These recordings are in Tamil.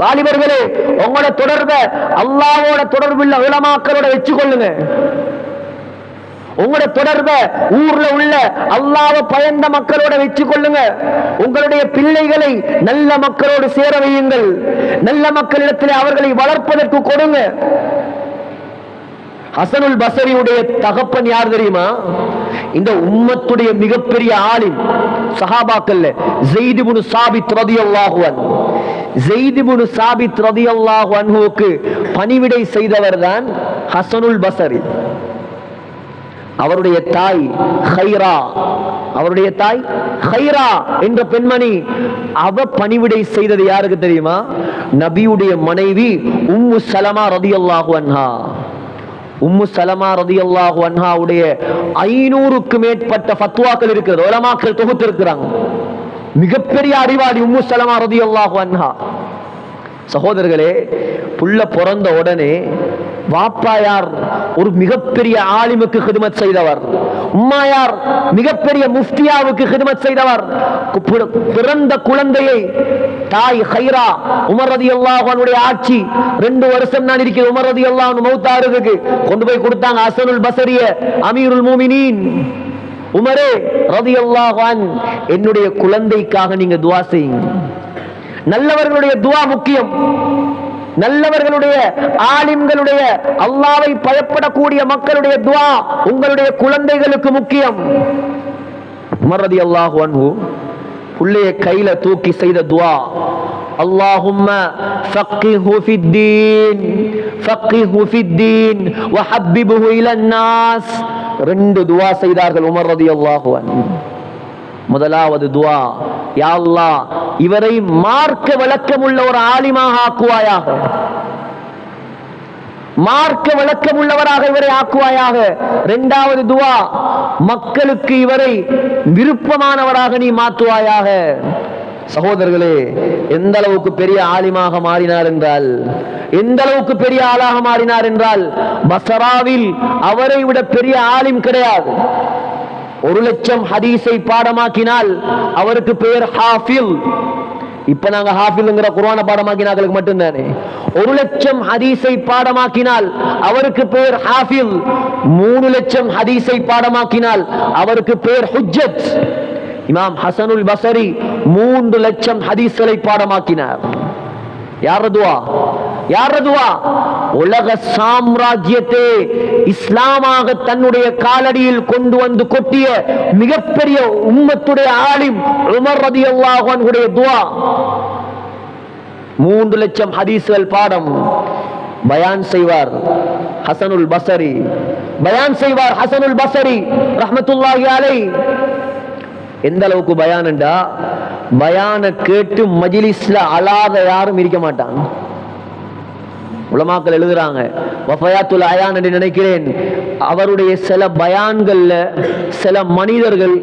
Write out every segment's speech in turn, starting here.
வாலிபர்களே உங்களோட தொடர்ப அல்லாவோட தொடர்புள்ள உலமாக்களோட வச்சுக்கொள்ளுங்க. உங்களோட தொடர்ப ஊர்ல உள்ள அல்லாவ பயந்த மக்களோட வச்சு கொள்ளுங்க உங்களுடைய பிள்ளைகளை நல்ல மக்களோடு சேர வையுங்கள். நல்ல மக்களிடத்தில் அவர்களை வளர்ப்பதற்கு கொடுங்க. ஹசனுல் பசரியுடைய தகப்பன் யார் தெரியுமா? இந்த உம்மத்துடைய மிகப்பெரிய ஆளின் சஹாபாக்கல்ல ஜெய்திபுனு சாபித் ரதியல்லாகுவன் ஜெய்திபுனு சாபித் ரதி அல்லாஹ் அன்ஹுவுக்கு பணிவிடை செய்தவர் தான் ஹசனுல் பசரி. அவருடைய தாய் ஹைரா. அவருடைய தாய் ஹைரா என்ற பெண்மணி அவ பணிவிடை செய்தது யாருக்கு தெரியுமா? நபியுடைய மனைவி உம்மு சலமா ரதி அல்லாஹு அன்ஹா. உம்மு சலமா ரதியல்லாஹு அன்ஹாவுடைய ஐநூறுக்கு மேற்பட்ட ஃபத்வாக்கள் இருக்கிறது. உலமாக்கள் தொகுத்து இருக்கிறாங்க மிகப்பெரிய அறிவாளி உம்மு சலமா ரதியல்லாஹு அன்ஹா. சகோதரர்களே புள்ள பிறந்த உடனே வாப்பாயார் ஒரு மிகப்பெரிய ஆலிமுக்கு ஹிதமத் செய்தவர். உம்மாயார் மிகப்பெரிய முஃப்தியாவுக்கு ஹிதமத் செய்தவர். பிறந்த குழந்தையை தாய் ஹைரா உமர் ரதி அல்லாஹனுடைய ஆட்சி ரெண்டு வருஷம் தான் இருக்கிறது உமர் ரதி அல்லாஹ் மௌத்தாருதுக்கு கொண்டு போய் கொடுத்தாங்க அசனுல் பசரிய அமீருல் மூமினீன். உமரே ரதி அல்லாஹான் என்னுடைய குழந்தைக்காக நீங்க துவா செய்யுங்க. நல்லவர்களுடைய துவா முக்கியம். நல்லவர்களுடைய ஆலிம்களுடைய அல்லாவை பயப்படக்கூடிய மக்களுடைய துவா உங்களுடைய குழந்தைகளுக்கு முக்கியம். உமரதி அல்லாஹு அன்பு பிள்ளைய கையில தூக்கி செய்த துவா அல்லாஹும் ஃபக்கிஹு ஃபித்தீன் வஹப்பிபுஹு இலன் நாஸ் ரெண்டு துவா செய்தார்கள் உமர் ரலியல்லாஹு அன்ஹு. முதலாவது துவா யா அல்லாஹ் இவரை மார்க்க விளக்கமுள்ள ஒரு ஆலிமாக ஆக்குவாயாக. மார்க்க விளக்கம் உள்ளவராக இவரை ஆக்குவாயாக. இரண்டாவது துவா மக்களுக்கு இவரை விருப்பமானவராக நீ மாற்றுவாயாக. சகோதரர்களே எந்த அளவுக்கு பெரிய ஆலிமாக மாறினார் என்றால் எந்த அளவுக்கு பெரிய ஆளாக மாறினார் என்றால் பசராவில் அவரை விட பெரிய ஆலிம் கிடையாது. ஒரு லட்சம் ஹதீஸை பாடமாக்கினால் அவருக்கு பெயர் ஹாஃபில். இப்ப நாங்க ஹாஃபில்ங்கிற குர்ஆன பாடமாக்கினாக்களுக்கு மட்டும்தானே. ஒரு லட்சம் ஹதீஸை பாடமாக்கினால் அவருக்கு பெயர் ஹாஃபில். மூணு லட்சம் ஹதீஸை பாடமாக்கினால் அவருக்கு பெயர் ஹுஜ்ஜத். இமாம் ஹசனுல் பசரி மூன்று லட்சம் ஹதீஸ்களை பாடமாக்கினார். யாரதுவா யாரதுவா உலக சாம்ராஜ்யத்தை இஸ்லாமாக தன்னுடைய காலடியில் கொண்டு வந்து கொட்டிய மிகப்பெரிய உம்மத்துடைய ஆலிம் உமர் ரதி அல்லாஹனுடைய துவா. மூன்று லட்சம் ஹதீஸ்கள் பாடம். பயான் செய்வார் ஹசனுல் பசரி. பயான் செய்வார் ஹசனுல் பசரி ரஹமத்துல்லாஹி அலை எந்த அளவுக்கு பயான்டா பயான கேட்டு மஜிலிஸ்ல அழாத யாரும் இருக்க மாட்டாங்க. உலமாக்கள் எழுதுறாங்க வஃபயாத்துல் அயான் என்று நினைக்கிறேன். அவருடைய சில பயான்கள்ல சில மனிதர்கள்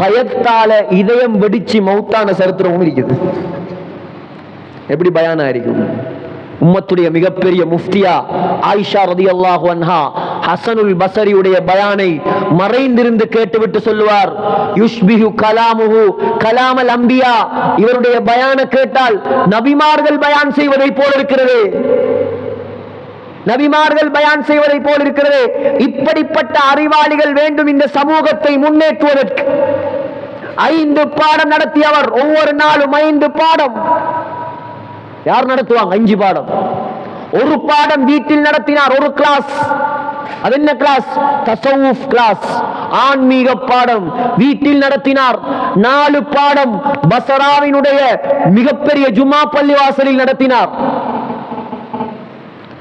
பயத்தால இதயம் வெடிச்சு மௌத்தான சரித்திரமும் இருக்குது. எப்படி பயானா இருக்கும்? உம்மத்துடைய மிகப்பெரிய முஃப்தியா ஆயிஷா ரதியல்லாஹு அன்ஹா ஹசனுல் பசரியுடைய பயானை மறைந்திருந்து கேட்டுவிட்டு சொல்லுவார் யுஷ்பிஹு கலாமுஹு. கலாமல் அம்பியா இவருடைய பயான கேட்டால் நபிமார்கள் பயான் செய்வதை போல இருக்கிறது. நபிமார்கள் பயான் செய்வதை போல் இருக்கிறது. இப்படிப்பட்ட அறிவாளிகள் வேண்டும் இந்த சமூகத்தை முன்னேற்றுவதற்கு. ஐந்து பாடம் நடத்தியவர் ஒவ்வொரு நாளும் ஐந்து பாடம். யார் நடத்துவாங்க? அஞ்சு பாடம். ஒரு பாடம் வீட்டில் நடத்தினார் ஒரு கிளாஸ் அது என்ன கிளாஸ் தசவுஃப் கிளாஸ் ஆன்மீக பாடம். வீட்டில் நடத்தினார். நாலு பாடம் பசராவினுடைய மிகப்பெரிய ஜுமா பள்ளி வாசலில் நடத்தினார்.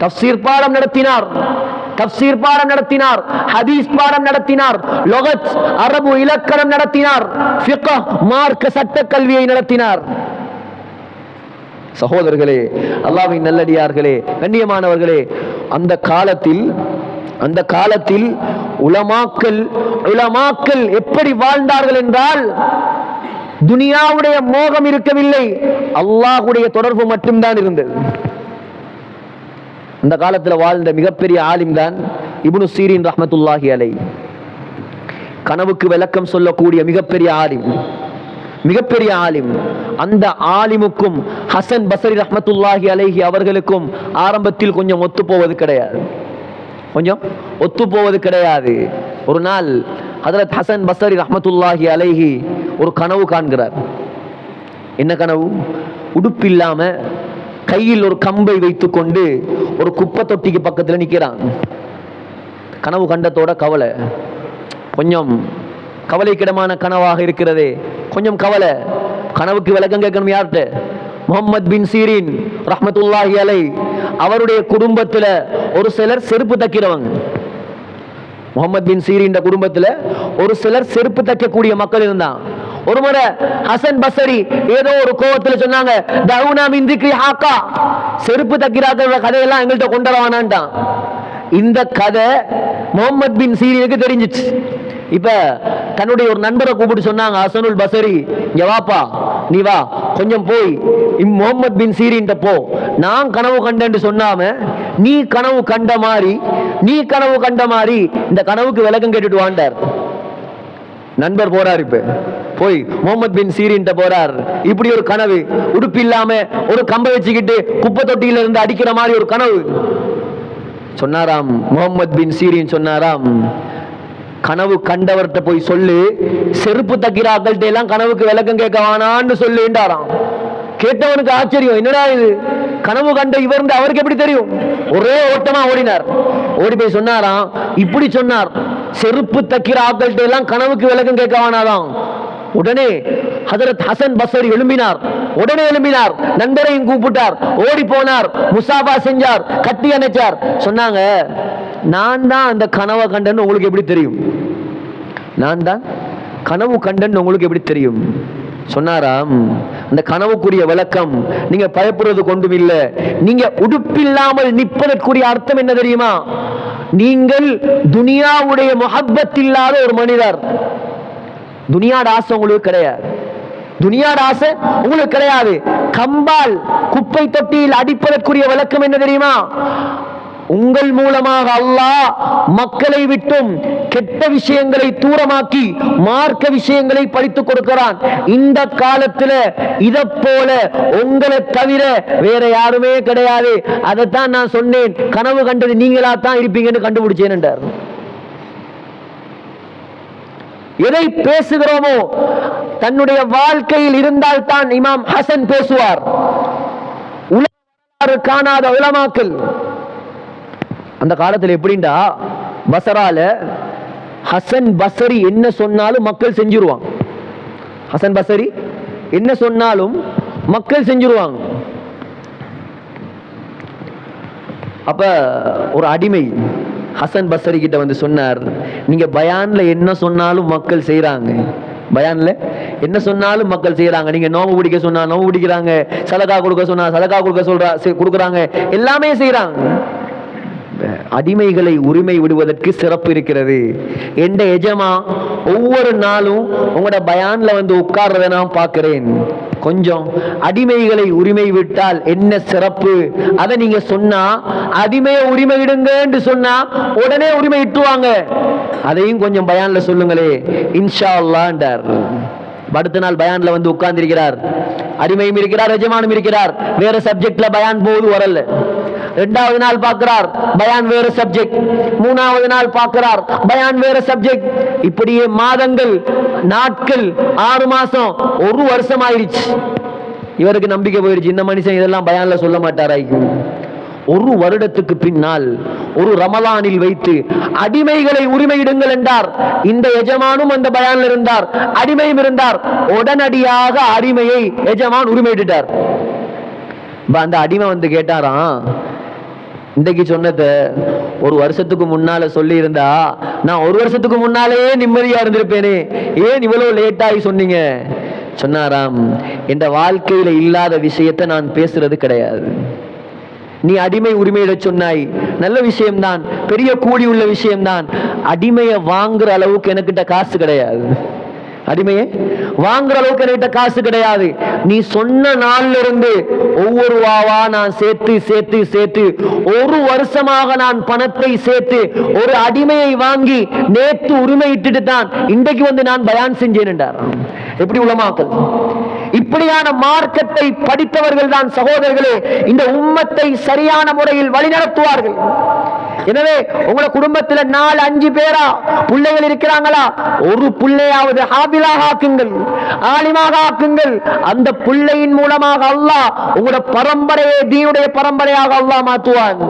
தப்சீர் பாடம் நடத்தினார். தப்சீர் பாடம் நடத்தினார். ஹதீஸ் பாடம் நடத்தினார். லொகத் அரபு இலக்கணம் நடத்தினார். மார்க்க சட்ட கல்வியை நடத்தினார். சகோதரர்களே அல்லாவின் நல்லடியார்களே கண்ணியமானவர்களே அந்த காலத்தில் அந்த காலத்தில் உலமாக்கள் உலமாக்கள் எப்படி வாழ்ந்தார்கள் என்றால் துனியாவுடைய மோகம் இருக்கவில்லை அல்லாஹுடைய தொடர்பு மட்டும்தான் இருந்தது. அந்த காலத்துல வாழ்ந்த மிகப்பெரிய ஆலிம் தான் இபுனு சீரின் ரஹ்மத்துல்லாஹி அலை. கனவுக்கு விளக்கம் சொல்லக்கூடிய மிகப்பெரிய ஆலிம் மிகப்பெரிய ஆலிம். அந்த ஆலிமுக்கும் ஹசன் பசரி ரஹமத்துல்லாஹி அலைஹி அவர்களுக்கும் ஆரம்பத்தில் கொஞ்சம் ஒத்து போவது கிடையாது. கொஞ்சம் ஒத்து போவது கிடையாது. ஒரு நாள் ஹதரத் ஹசன் பசரி ரஹமத்துல்லாஹி அலைஹி ஒரு கனவு காண்கிறார். என்ன கனவு? உடுப்பு இல்லாமல் கையில் ஒரு கம்பை வைத்துக்கொண்டு ஒரு குப்பை தொட்டிக்கு பக்கத்தில் நிற்கிறான் கனவு கண்டத்தோட கவலை. கொஞ்சம் கவலைக்கிடமான கனவாக இருக்கிறதே. கொஞ்சம் கவலை. கனவுக்கு விளக்கம் கேட்கணும் யார்கிட்ட? முகமது பின் சீரின் ரஹ்மத்துல்லாஹி அலை அவருடைய குடும்பத்துல ஒரு சிலர் செருப்பு தைக்கிறவங்க. முகமது பின் சீரின் குடும்பத்துல ஒரு சிலர் செருப்பு தைக்கக்கூடிய மக்கள் இருந்தான் ஒரு முறை ஹசன் பசரி ஏதோ ஒரு கோவத்துல சொன்னாங்க தவுனா மின் ஹாக்கா. செருப்பு தைக்கிறாங்க கதையெல்லாம் எங்கள்கிட்ட கொண்டு வரவானான்ட்டான் இந்த கதை முகமது பின் சீரியனுக்கு தெரிஞ்சிச்சு. இப்ப தன்னுடைய ஒரு நண்பரை கூப்பிட்டு சொன்னாங்க ஹசனுல் பசரி இங்க வாப்பா நீ வா கொஞ்சம் போய் இம் முகமது பின் சீரின் போ. நான் கனவு கண்டேன்னு சொன்னாம நீ கனவு கண்ட மாதிரி நீ கனவு கண்ட மாதிரி இந்த கனவுக்கு விளக்கம் கேட்டுட்டு வாண்டார். நண்பர் போறார் இப்ப. போய் முகமது பின் சீரின் போறார். இப்படி ஒரு கனவு உடுப்பு இல்லாம ஒரு கம்பை வச்சுக்கிட்டு குப்பை தொட்டியில இருந்து அடிக்கிற மாதிரி ஒரு கனவு. சொன்னாராம் முகமது பின் சீரின் சொன்னாராம் கனவு கண்டவர்கிட்ட போய் சொல்லு. செருப்பு தைக்கிறாக்கள்கிட்ட எல்லாம் கனவுக்கு விளக்கம் கேட்க வேணான்னு சொல்லுண்டாராம் கேட்டவனுக்கு ஆச்சரியம் என்னடா இது? கனவு கண்ட இவர் அவருக்கு எப்படி தெரியும்? ஒரே ஓட்டமா ஓடினார். ஓடி போய் சொன்னாராம் இப்படி சொன்னார். செருப்பு தைக்கிற ஆக்கள்கிட்ட எல்லாம் கனவுக்கு விளக்கம் கேட்க வேணாதான் உடனே ஹசரத் ஹசன் பசரி எழும்பினார். உடனே எழும்பினார். நண்பரையும் கூப்பிட்டார். ஓடி போனார். முசாபா செஞ்சார். கட்டி அணைச்சார். சொன்னாங்க நான் தான் அந்த கனவை கண்டேன்னு உங்களுக்கு எப்படி தெரியும்? நான் தான் கனவு கண்டன் உங்களுக்கு எப்படி தெரியும்? சொன்னாராம் அந்த கனவுக்குரிய விளக்கம் நீங்க பயப்படுறது கொண்டும் இல்லை. நீங்க உடுப்பில்லாமல் நிற்பதற்குரிய அர்த்தம் என்ன தெரியுமா? நீங்கள் துனியாவுடைய முகப்பத் இல்லாத ஒரு மனிதர். துனியாட ஆசை உங்களுக்கு கிடையாது. துனியாட ஆசை உங்களுக்கு கிடையாது. கம்பால் குப்பை தொட்டியில் அடிப்பதற்குரிய விளக்கம் என்ன தெரியுமா? உங்கள் மூலமாக அல்லாஹ் மக்களை விட்டும் கெட்ட விஷயங்களை தூரமாக்கி மார்க்க விஷயங்களை படித்துக் கொடுக்கிறான். இந்த காலத்துல இத போல உங்களை தவிர வேற யாருமே கிடையாது. அதைத்தான் நான் சொன்னேன். கனவு கண்டது நீங்களா தான் இருப்பீங்கன்னு கண்டுபிடிச்சேன் என்றார். எதை பேசுகிறோமோ தன்னுடைய வாழ்க்கையில் இருந்தால் தான் இமாம் ஹசன் பேசுவார். உலக காணாத உலமாக்கல் அந்த காலத்தில் எப்படின்டா பசரால ஹசன் பசரி என்ன சொன்னாலும் மக்கள் செஞ்சிருவாங்க. ஹசன் பசரி என்ன சொன்னாலும் மக்கள் செஞ்சிருவாங்க. அப்ப ஒரு அடிமை ஹசன் பசரி கிட்ட வந்து சொன்னார் நீங்க பயான்ல என்ன சொன்னாலும் மக்கள் செய்யறாங்க பயான்ல என்ன சொன்னாலும் மக்கள் செய்யறாங்க நீங்க நோவு பிடிக்க சொன்னா நோவு பிடிக்கிறாங்க சலகா கொடுக்க சொன்னா சலகா கொடுக்க சொல்றா கொடுக்குறாங்க. எல்லாமே செய்யறாங்க அடிமைகளை உரிமை விடுவதற்கு சிறப்பு இருக்கிறது. எந்த எஜமா ஒவ்வொரு நாளும் உங்களோட பயான்ல வந்து உட்கார்றதை நான் பார்க்கிறேன். கொஞ்சம் அடிமைகளை உரிமை விட்டால் என்ன சிறப்பு? அதை நீங்க சொன்னா அடிமையை உரிமை விடுங்கன்னு சொன்னா உடனே உரிமை இட்டுவாங்க. அதையும் கொஞ்சம் பயான்ல சொல்லுங்களே. இன்ஷா அல்லான்றார் அடுத்த நாள் பயான்ல வந்து உட்கார்ந்திருக்கிறார். அடிமையும் இருக்கிறார் எஜமானும் இருக்கிறார். வேற சப்ஜெக்ட்ல பயான் போகுது வரல. ரெண்டாவது நாள் பார்க்கிறார் பயான் வேற சப்ஜெக்ட் மூணாவது நாள் பார்க்கிறார் பயான் வேற சப்ஜெக்ட் இப்படியே மாதங்கள் நாட்கள் ஆறு மாசம் ஒரு வருஷம் ஆயிடுச்சு இவருக்கு நம்பிக்கை போயிடுச்சு. இந்த மனுஷன் இதெல்லாம் பயான்ல சொல்ல மாட்டாராய்க்கும். ஒரு வருடத்துக்கு பின்னால் ஒரு ரமலானில் வைத்து அடிமைகளை உரிமையிடுங்கள் என்றார். இந்த எஜமானும் அந்த பயானில் இருந்தார். அடிமையும் இருந்தார். உடனடியாக அடிமையை எஜமான் உரிமையிட்டார் இப்ப அந்த அடிமை வந்து கேட்டாராம் இன்றைக்கு சொன்னத ஒரு வருஷத்துக்கு முன்னால சொல்லி இருந்தா நான் ஒரு வருஷத்துக்கு முன்னாலேயே நிம்மதியா இருந்திருப்பேனே. ஏன் இவ்வளவு லேட்டாகி சொன்னீங்க? சொன்னாராம் என்ற வாழ்க்கையில இல்லாத விஷயத்தை நான் பேசுறது கிடையாது. நீ அடிமை உரிமையிட சொன்னாய். நல்ல விஷயம்தான். பெரிய கூடி உள்ள விஷயம்தான். அடிமையை வாங்குற அளவுக்கு எனக்கிட்ட காசு கிடையாது. அடிமையே வாங்குற அளவுக்கு என்கிட்ட காசு கிடையாது. நீ சொன்ன நாள்ல இருந்து ஒவ்வொரு வாவா நான் சேர்த்து சேர்த்து சேர்த்து ஒரு வருஷமாக நான் பணத்தை சேர்த்து ஒரு அடிமையை வாங்கி நேற்று உரிமையிட்டுட்டு தான் இன்றைக்கு வந்து நான் பயான் செஞ்சேன் என்றார். எப்படி உலமாக்கல் இப்படியான மார்க்கத்தை படித்தவர்கள் தான் சகோதரர்களே. இந்த உம்மத்தை சரியான முறையில் வழிநடத்துவார்கள். எனவே உங்கள குடும்பத்துல நாலு அஞ்சு பேரா பிள்ளைகள் இருக்கிறாங்களா? ஒரு பிள்ளையாவது ஹாபிலாக ஆக்குங்கள். ஆலிமாக ஆக்குங்கள். அந்த பிள்ளையின் மூலமாக அல்லாஹ் உங்களோட பரம்பரையை தீனுடைய பரம்பரையாக அல்லாஹ் மாற்றுவாங்க